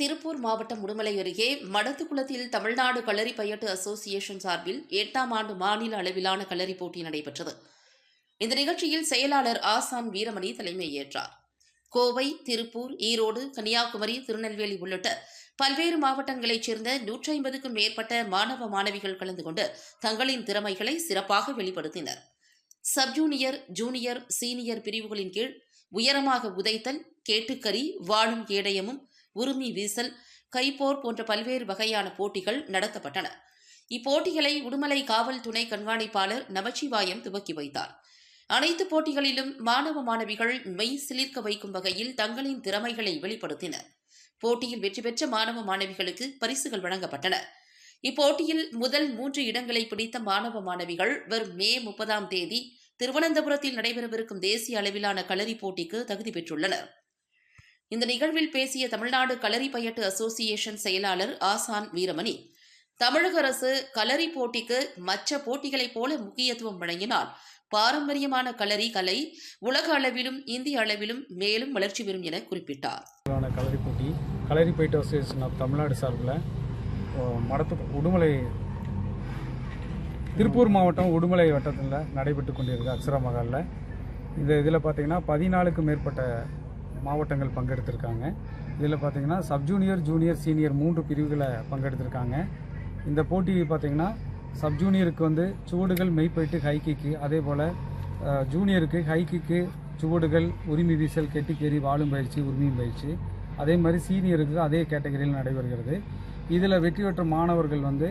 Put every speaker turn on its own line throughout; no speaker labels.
திருப்பூர் மாவட்டம் உடுமலை அருகே மடத்துக்குளத்தில் தமிழ்நாடு களரி பையட்டு அசோசியேஷன் சார்பில் எட்டாம் ஆண்டு மாநில அளவிலான களரி போட்டி நடைபெற்றது. இந்த நிகழ்ச்சியில் செயலாளர் ஆசான் வீரமணி தலைமை ஏற்றார் கோவை திருப்பூர் ஈரோடு கன்னியாகுமரி திருநெல்வேலி உள்ளிட்ட பல்வேறு மாவட்டங்களைச் சேர்ந்த நூற்றி ஐம்பதுக்கும் மேற்பட்ட மாணவ மாணவிகள் கலந்து கொண்டு தங்களின் திறமைகளை சிறப்பாக வெளிப்படுத்தினர். சப் ஜூனியர் ஜூனியர் சீனியர் பிரிவுகளின் கீழ் உயரமாக உதைத்தல் கேட்டுக்கறி வாழும் கேடயமும் உருமி வீசல் கைப்போர் போன்ற பல்வேறு வகையான போட்டிகள் நடத்தப்பட்டன. இப்போட்டிகளை உடுமலை காவல் துணை கண்காணிப்பாளர் நமச்சிவாயம் துவக்கி வைத்தார். அனைத்து போட்டிகளிலும் மாணவ மாணவிகள் மெய் சிலிர்க்க வைக்கும் வகையில் தங்களின் திறமைகளை வெளிப்படுத்தினர் போட்டியில் வெற்றி பெற்ற மாணவ மாணவிகளுக்கு பரிசுகள் வழங்கப்பட்டன. இப்போட்டியில் முதல் மூன்று இடங்களை பிடித்த மாணவ மாணவிகள் வரும் மே முப்பதாம் தேதி திருவனந்தபுரத்தில் நடைபெறவிருக்கும் தேசிய அளவிலான களரி போட்டிக்கு தகுதி பெற்றுள்ளனர். இந்த நிகழ்வில் பேசிய தமிழ்நாடு களரி பயட்டு அசோசியேஷன் செயலாளர் ஆசான் வீரமணி தமிழக அரசு களரி போட்டிக்கு மற்ற போட்டிகளைப் போல முக்கியத்துவம் வழங்கினால் பாரம்பரியமான களரி கலை உலக அளவிலும் இந்திய அளவிலும் மேலும் வளர்ச்சி பெறும் என குறிப்பிட்டார்.
களரி போட்டி Kalari fight association of Tamil Nadu சார்பில் மடத்து உடுமலை திருப்பூர் மாவட்டம் உடுமலை வட்டத்தில் நடைபெற்று கொண்டிருக்கு அக்ஷரா மகாலில் இந்த இதில் பார்த்தீங்கன்னா பதினாலுக்கும் மேற்பட்ட மாவட்டங்கள் பங்கெடுத்திருக்காங்க. இதில் பார்த்தீங்கன்னா சப் ஜூனியர் ஜூனியர் சீனியர் மூன்று பிரிவுகளை பங்கெடுத்திருக்காங்க. இந்த போட்டி பார்த்திங்கன்னா சப் ஜூனியருக்கு வந்து சுவடுகள் மெய்ப்பயிட்டு ஹை கிக்கு அதே போல் ஜூனியருக்கு ஹை கிக்கு சுவடுகள் உரிமை வீசல் கெட்டிக்கேறி வாழும் பயிற்சி உரிமையும் பயிற்சி. அதே மாதிரி சீனியருக்கு அதே கேட்டகரியில் நடைபெறுகிறது. இதில் வெற்றி பெற்ற மாணவர்கள் வந்து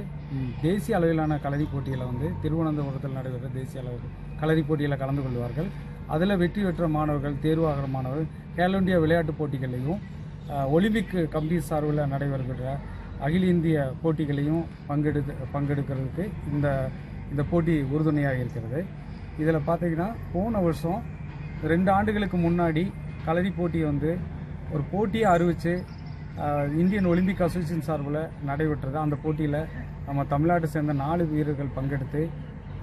தேசிய அளவிலான களரி போட்டியில் வந்து திருவனந்தபுரத்தில் நடைபெற்ற தேசிய அளவு களரி போட்டியில் கலந்து கொள்வார்கள். அதில் வெற்றி பெற்ற மாணவர்கள் தேர்வாகிற மாணவர்கள் கேலோ இந்தியா விளையாட்டுப் போட்டிகளையும் ஒலிம்பிக் கமிட்டி சார்பில் நடைபெறுகிற அகில இந்திய போட்டிகளையும் பங்கெடுத்து பங்கெடுக்கிறதுக்கு இந்த இந்த போட்டி உறுதுணையாக இருக்கிறது. இதில் பார்த்தீங்கன்னா போன வருஷம் ரெண்டு ஆண்டுகளுக்கு முன்னாடி களரி போட்டி வந்து ஒரு போட்டியை அறிவித்து இந்தியன் ஒலிம்பிக் அசோசியேஷன் சார்பில் நடைபெற்றது. அந்த போட்டியில் நம்ம தமிழ்நாட்டை சேர்ந்த நாலு வீரர்கள் பங்கெடுத்து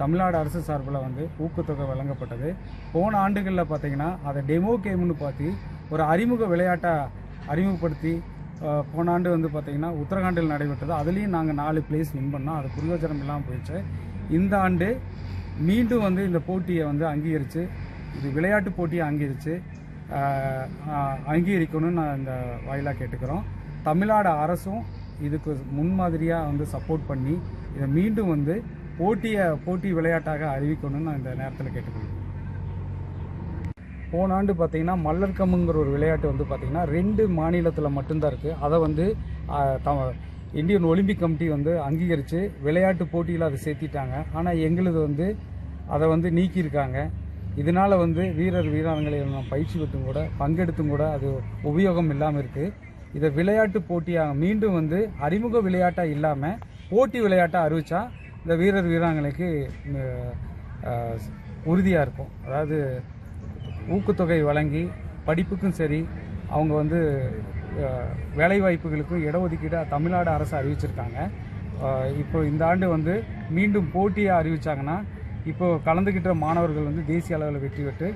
தமிழ்நாடு அரசு சார்பில் வந்து ஊக்கத்தொகை வழங்கப்பட்டது. போன ஆண்டுகளில் பார்த்தீங்கன்னா அதை டெமோ கேம்னு பார்த்து ஒரு அறிமுக விளையாட்டாக அறிமுகப்படுத்தி போன ஆண்டு வந்து பார்த்திங்கன்னா உத்தரகாண்டில் நடைபெற்றது. அதுலேயும் நாங்கள் நாலு பிளேஸ் வின் பண்ணோம். அது பிரயோஜனம் இல்லாமல் போயிடுச்சு. இந்த ஆண்டு மீண்டும் வந்து இந்த போட்டியை வந்து அங்கீகரித்து இது விளையாட்டு போட்டியை அங்கீகரித்து அங்கீகரிக்கணும்னு நான் இந்த வாயிலாக கேட்டுக்கிறோம். தமிழ்நாடு அரசும் இதுக்கு முன்மாதிரியாக வந்து சப்போர்ட் பண்ணி இதை மீண்டும் வந்து போட்டியை போட்டி விளையாட்டாக அறிவிக்கணும்னு நான் இந்த நேரத்தில் கேட்டுக்கொள்கிறேன். போன ஆண்டு பார்த்திங்கன்னா மல்லர்கம்முங்கிற ஒரு விளையாட்டு வந்து பார்த்திங்கன்னா ரெண்டு மாநிலத்தில் மட்டும்தான் இருக்குது அதை வந்து த- இந்தியன் ஒலிம்பிக் கமிட்டி வந்து அங்கீகரித்து விளையாட்டு போட்டியில் அதை சேர்த்திட்டாங்க. ஆனால் எங்களுது வந்து அதை வந்து நீக்கியிருக்காங்க. இதனால் வந்து வீரர் வீராங்கனை நம்ம பயிற்சி பெற்றும் கூட பங்கெடுத்தும் கூட அது உபயோகம் இல்லாமல் இருக்குது இதை விளையாட்டு போட்டியாக மீண்டும் வந்து அறிமுக விளையாட்டாக இல்லாமல் போட்டி விளையாட்டாக அறிவித்தா இந்த வீரர் வீராங்கனைக்கு உறுதியாக இருக்கும். அதாவது ஊக்கத்தொகை வழங்கி படிப்புக்கும் சரி அவங்க வந்து வேலைவாய்ப்புகளுக்கும் வேலை இடஒதுக்கீடு தமிழ்நாடு அரசு அறிவிச்சிருக்காங்க. இப்போ இந்த ஆண்டு வந்து மீண்டும் போட்டியாக அறிவித்தாங்கன்னா இப்போ கலந்துக்கிட்ட மாணவர்கள் வந்து தேசிய அளவில் வெற்றி பெற்று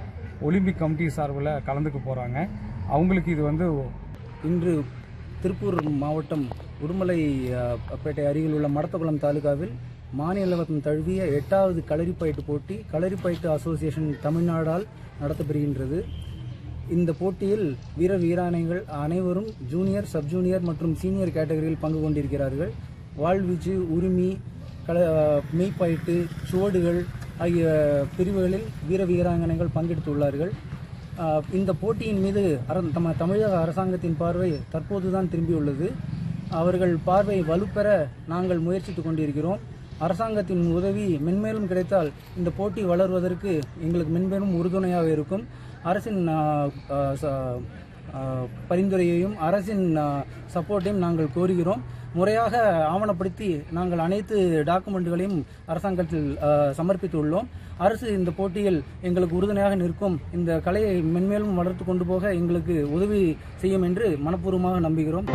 ஒலிம்பிக் கமிட்டி சார்பில் கலந்துக்க போகிறாங்க அவங்களுக்கு இது வந்து
இன்று திருப்பூர் மாவட்டம் உடுமலை பேட்டை அருகில் உள்ள மடத்தகுளம் தாலுகாவில் மாநிலம் தழுவிய எட்டாவது களரிப்பயிட்டு போட்டி களரிப்பயிட்டு அசோசியேஷன் தமிழ்நாடால் நடத்தப்படுகின்றது. இந்த போட்டியில் வீர வீராணைகள் அனைவரும் ஜூனியர் சப் ஜூனியர் மற்றும் சீனியர் கேட்டகரியில் பங்கு கொண்டிருக்கிறார்கள். வாழ்வீச்சு உரிமை கல மெய்ப்பயிட்டு சுவடுகள் ஆகிய பிரிவுகளில் வீர வீராங்கனைகள் பங்கெடுத்துள்ளார்கள். இந்த போட்டியின் மீது அர தம தமிழக அரசாங்கத்தின் பார்வை தற்போதுதான் திரும்பியுள்ளது. அவர்கள் பார்வை வலுப்பெற நாங்கள் முயற்சித்துக் கொண்டிருக்கிறோம். அரசாங்கத்தின் உதவி மென்மேலும் கிடைத்தால் இந்த போட்டி வளர்வதற்கு எங்களுக்கு மென்மேலும் உறுதுணையாக இருக்கும். அரசின் பரிந்துரையையும் அரசின் சப்போர்ட்டையும் நாங்கள் கோருகிறோம். முறையாக ஆவணப்படுத்தி நாங்கள் அனைத்து டாக்குமெண்ட்டுகளையும் அரசாங்கத்தில் சமர்ப்பித்துள்ளோம். அரசு இந்த போட்டியில் எங்களுக்கு உறுதுணையாக நிற்கும். இந்த கலையை மென்மேலும் வளர்த்து கொண்டு போக எங்களுக்கு உதவி செய்யும் என்று மனப்பூர்வமாக நம்புகிறோம்.